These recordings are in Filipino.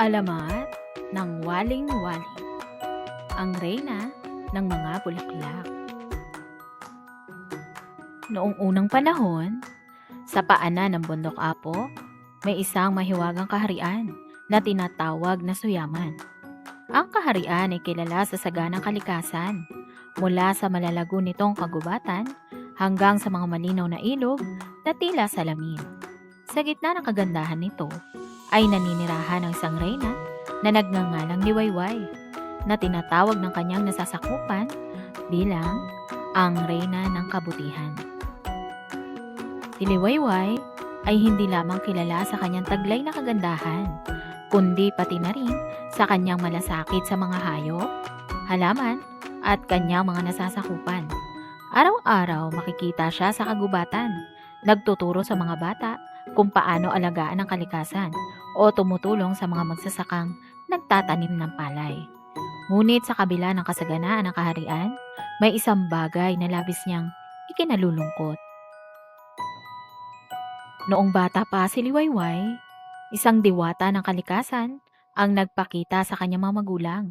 Alamat ng waling-waling Ang reyna ng mga bulaklak Noong unang panahon, sa paanan ng bundok Apo, may isang mahiwagang kaharian na tinatawag na Suyaman. Ang kaharian ay kilala sa saganang kalikasan, mula sa malalago nitong kagubatan hanggang sa mga malinaw na ilog na tila salamin. Sa gitna ng kagandahan nito, ay naninirahan ng isang reyna na nagngangalang Liwayway na tinatawag ng kanyang nasasakupan bilang ang reyna ng kabutihan. Si Liwayway ay hindi lamang kilala sa kanyang taglay na kagandahan, kundi pati na rin sa kanyang malasakit sa mga hayop, halaman, at kanyang mga nasasakupan. Araw-araw makikita siya sa kagubatan, nagtuturo sa mga bata kung paano alagaan ang kalikasan o tumutulong sa mga magsasakang nagtatanim ng palay. Ngunit sa kabila ng kasaganaan ng kaharian, may isang bagay na labis niyang ikinalulungkot. Noong bata pa si Liwayway, isang diwata ng kalikasan ang nagpakita sa kanyang mga magulang.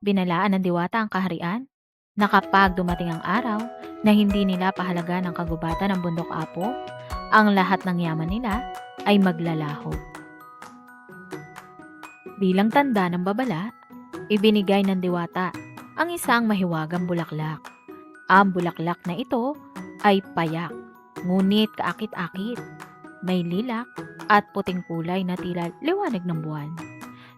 Binalaan ng diwata ang kaharian na kapag dumating ang araw na hindi nila pahalaga ng kagubatan ng bundok apo, ang lahat ng yaman nila ay maglalaho. Bilang tanda ng babala, ibinigay ng diwata ang isang mahiwagang bulaklak. Ang bulaklak na ito ay payak, ngunit kaakit-akit, may lilak at puting kulay na tila liwanag ng buwan.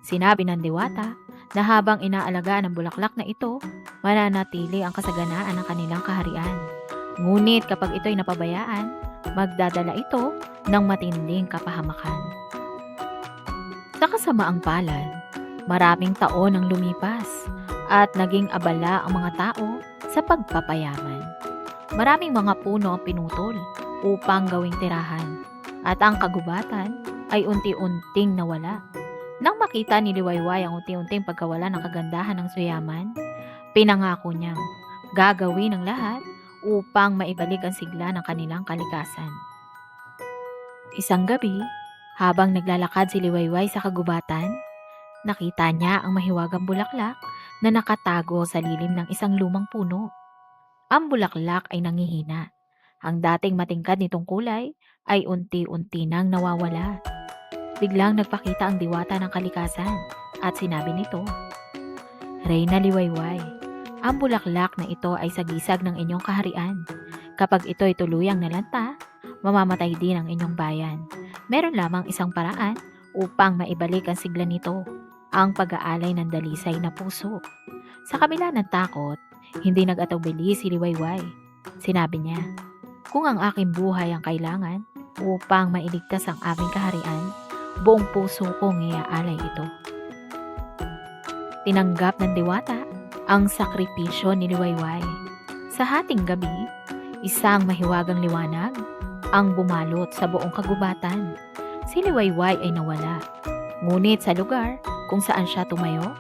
Sinabi ng diwata na habang inaalagaan ng bulaklak na ito, mananatili ang kasaganaan ng kanilang kaharian. Ngunit kapag ito'y napabayaan, magdadala ito ng matinding kapahamakan. Sa kasamaang palad, maraming taon ang lumipas at naging abala ang mga tao sa pagpapayaman. Maraming mga puno ang pinutol upang gawing tirahan at ang kagubatan ay unti-unting nawala. Nang makita ni Liwayway ang unti-unting pagkawala ng kagandahan ng suyaman, pinangako niyang gagawin ang lahat upang maibalik ang sigla ng kanilang kalikasan. Isang gabi, habang naglalakad si Liwayway sa kagubatan, nakita niya ang mahiwagang bulaklak na nakatago sa lilim ng isang lumang puno. Ang bulaklak ay nangihina. Ang dating matingkad nitong kulay ay unti-unti nang nawawala. Biglang nagpakita ang diwata ng kalikasan at sinabi nito, Reyna Liwayway, ang bulaklak na ito ay sagisag ng inyong kaharian. Kapag ito ay tuluyang nalanta, mamamatay din ang inyong bayan. Meron lamang isang paraan upang maibalik ang sigla nito, ang pag-aalay ng dalisay na puso. Sa kabila ng takot, hindi nag-atubili si Liwayway. Sinabi niya, kung ang aking buhay ang kailangan upang mailigtas ang aming kaharian, buong puso kong iaalay ito. Tinanggap ng diwata ang sakripisyo ni Liwayway. Sa hating gabi, isang mahiwagang liwanag ang bumalot sa buong kagubatan. Si Liwayway ay nawala. Ngunit sa lugar kung saan siya tumayo,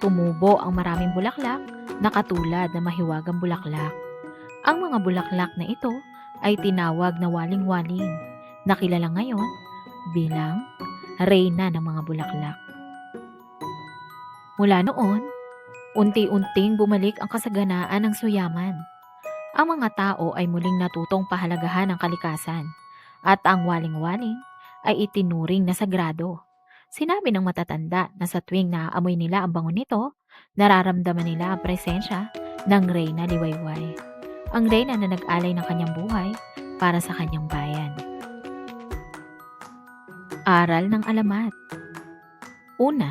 tumubo ang maraming bulaklak na katulad ng mahiwagang bulaklak. Ang mga bulaklak na ito ay tinawag na waling-waling, na kilala ngayon bilang reyna ng mga bulaklak. Mula noon, unti-unting bumalik ang kasaganaan ng suyaman. Ang mga tao ay muling natutong pahalagahan ng kalikasan at ang waling-waling ay itinuring na sagrado. Sinabi ng matatanda na sa tuwing naaamoy nila ang bango nito, nararamdaman nila ang presensya ng Reyna Liwayway. Ang Reyna na nag-alay ng kanyang buhay para sa kanyang bayan. Aral ng alamat Una,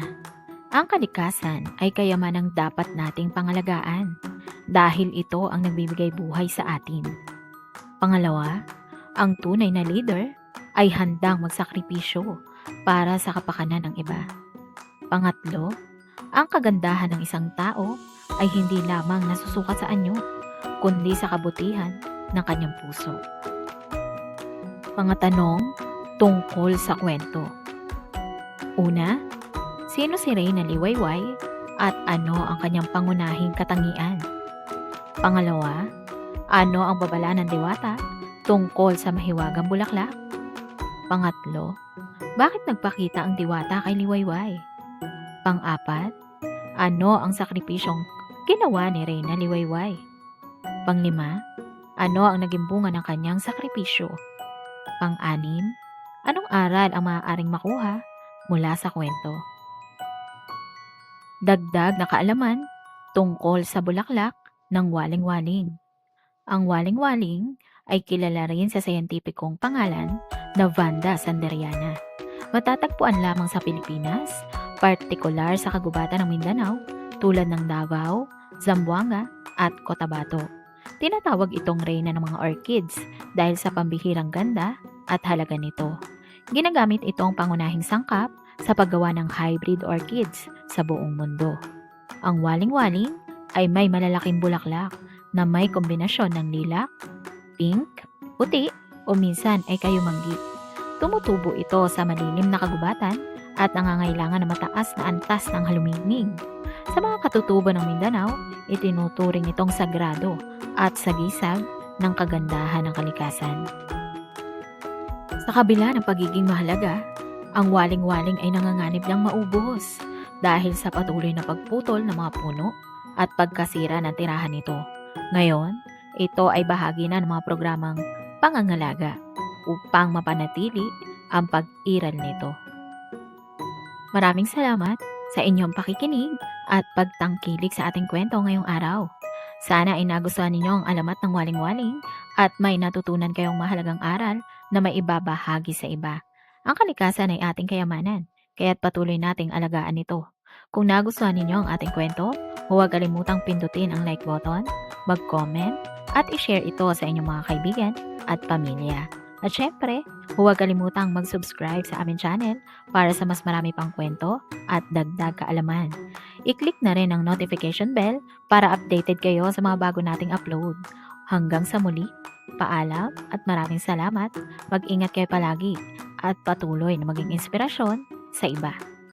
ang kalikasan ay kayamanang dapat nating pangalagaan dahil ito ang nagbibigay buhay sa atin. Pangalawa, ang tunay na leader ay handang magsakripisyo para sa kapakanan ng iba. Pangatlo, ang kagandahan ng isang tao ay hindi lamang nasusukat sa anyo, kundi sa kabutihan ng kanyang puso. Mga tanong tungkol sa kwento. Una, sino si Reyna Liwayway at ano ang kanyang pangunahing katangian? Pangalawa, ano ang babala ng diwata tungkol sa mahiwagang bulaklak? Pangatlo, bakit nagpakita ang diwata kay Liwayway? Pang-apat, ano ang sakripisyong ginawa ni Reyna Liwayway? Panglima, ano ang naging bunga ng kanyang sakripisyo? Pang-anim, anong aral ang maaaring makuha mula sa kwento? Dagdag na kaalaman tungkol sa bulaklak ng waling-waling. Ang waling-waling ay kilala rin sa siyentipikong pangalan na Vanda sanderiana. Matatagpuan lamang sa Pilipinas, partikular sa kagubatan ng Mindanao tulad ng Davao, Zamboanga at Cotabato. Tinatawag itong reyna ng mga orchids dahil sa pambihirang ganda at halaga nito. Ginagamit itong pangunahing sangkap sa paggawa ng hybrid orchids sa buong mundo. Ang waling-waling ay may malalaking bulaklak na may kombinasyon ng lilac, pink, puti o minsan ay kayumanggi. Tumutubo ito sa malilim na kagubatan at nangangailangan ng mataas na antas ng halumingning. Sa mga katutubo ng Mindanao, itinuturing itong sagrado at sagisag ng kagandahan ng kalikasan. Sa kabila ng pagiging mahalaga, ang waling-waling ay nanganganib lang maubos dahil sa patuloy na pagputol ng mga puno at pagkasira ng tirahan nito. Ngayon, ito ay bahagi na ng mga programang pangangalaga upang mapanatili ang pag-iral nito. Maraming salamat sa inyong pakikinig at pagtangkilik sa ating kwento ngayong araw. Sana ay nagustuhan ninyo ang alamat ng waling-waling at may natutunan kayong mahalagang aral na may ibabahagi sa iba. Ang kalikasan ay ating kayamanan, kaya't patuloy nating alagaan ito. Kung nagustuhan ninyo ang ating kwento, huwag kalimutang pindutin ang like button, mag-comment, at i-share ito sa inyong mga kaibigan at pamilya. At syempre, huwag kalimutang mag-subscribe sa aming channel para sa mas marami pang kwento at dagdag kaalaman. I-click na rin ang notification bell para updated kayo sa mga bago nating upload. Hanggang sa muli, paalam at maraming salamat. Mag-ingat kayo palagi at patuloy na maging inspirasyon sa iba.